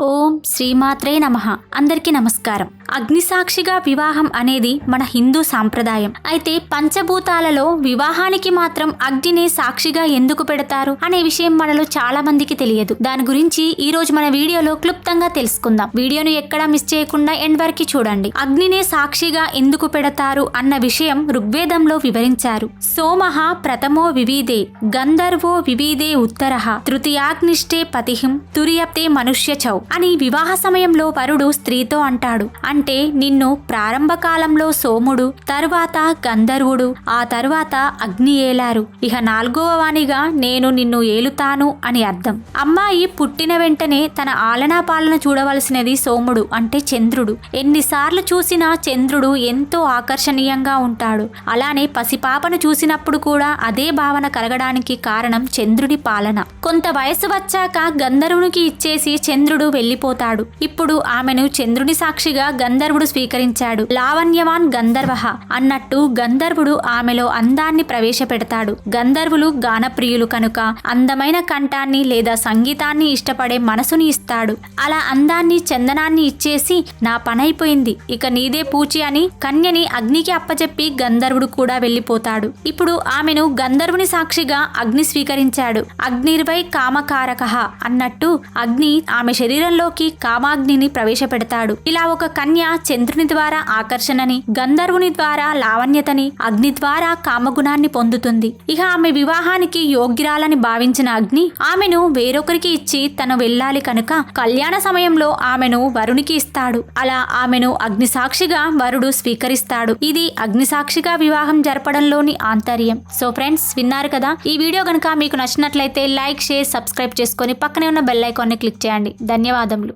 ఓం శ్రీమాత్రే నమ. అందరికీ నమస్కారం. అగ్నిసాక్షిగా వివాహం అనేది మన హిందూ సాంప్రదాయం. అయితే పంచభూతాలలో వివాహానికి మాత్రం అగ్నిని సాక్షిగా ఎందుకు పెడతారు అనే విషయం మనలో చాలా మందికి తెలియదు. దాని గురించి ఈ రోజు మన వీడియోలో క్లుప్తంగా తెలుసుకుందాం. వీడియోను ఎక్కడా మిస్ చేయకుండా ఎండ్ వరకు చూడండి. అగ్నినే సాక్షిగా ఎందుకు పెడతారు అన్న విషయం ఋగ్వేదంలో వివరించారు. సోమః ప్రథమో వివీదే గంధర్వో వివీదే ఉత్తరః తృతీయాగ్నిష్టే పతిహిం తురియప్తే మనుష్య చౌ. అని వివాహ సమయంలో వరుడు స్త్రీతో అంటాడు. అంటే నిన్ను ప్రారంభ కాలంలో సోముడు తరువాత గంధర్వుడు ఆ తరువాత అగ్ని ఏలారు. ఇహ నాలుగవ వాణిగా నేను నిన్ను ఏలుతాను అని అర్థం. అమ్మాయి పుట్టిన వెంటనే తన ఆలనా పాలన చూడవలసినది సోముడు అంటే చంద్రుడు. ఎన్నిసార్లు చూసినా చంద్రుడు ఎంతో ఆకర్షణీయంగా ఉంటాడు. అలానే పసిపాపను చూసినప్పుడు కూడా అదే భావన కలగడానికి కారణం చంద్రుడి పాలన. కొంత వయసు వచ్చాక గంధర్వునికి ఇచ్చేసి చంద్రుడు వెళ్ళిపోతాడు. ఇప్పుడు ఆమెను చంద్రుని సాక్షిగా గంధర్వుడు స్వీకరించాడు. లావణ్యవాన్ గంధర్వ అన్నట్టు గంధర్వుడు ఆమెలో అందాన్ని ప్రవేశపెడతాడు. గంధర్వులు గానప్రియులు కనుక అందమైన కంఠాన్ని లేదా సంగీతాన్ని ఇష్టపడే మనసుని ఇస్తాడు. అలా అందాన్ని చందనాన్ని ఇచ్చేసి నా పనైపోయింది. ఇక నీదే పూచి అని కన్యని అగ్నికి అప్పచెప్పి గంధర్వుడు కూడా వెళ్ళిపోతాడు. ఇప్పుడు ఆమెను గంధర్వుని సాక్షిగా అగ్ని స్వీకరించాడు. అగ్నిర్వై కామకారక అన్నట్టు అగ్ని ఆమె శరీరం శరీరంలోకి కామాగ్నిని ప్రవేశపెడతాడు. ఇలా ఒక కన్య చంద్రుని ద్వారా ఆకర్షణని గంధర్వుని ద్వారా లావణ్యతని అగ్ని ద్వారా కామగుణాన్ని పొందుతుంది. ఇక ఆమె వివాహానికి యోగ్యురాలని భావించిన అగ్ని ఆమెను వేరొకరికి ఇచ్చి తను వెళ్ళాలి కనుక కళ్యాణ సమయంలో ఆమెను వరునికి ఇస్తాడు. అలా ఆమెను అగ్నిసాక్షిగా వరుడు స్వీకరిస్తాడు. ఇది అగ్నిసాక్షిగా వివాహం జరపడంలోని ఆంతర్యం. సో ఫ్రెండ్స్ విన్నారు కదా? ఈ వీడియో కనుక మీకు నచ్చినట్లయితే లైక్ షేర్ సబ్స్క్రైబ్ చేసుకొని పక్కనే ఉన్న బెల్ ఐకాన్ని క్లిక్ చేయండి. ధన్యవాదములు.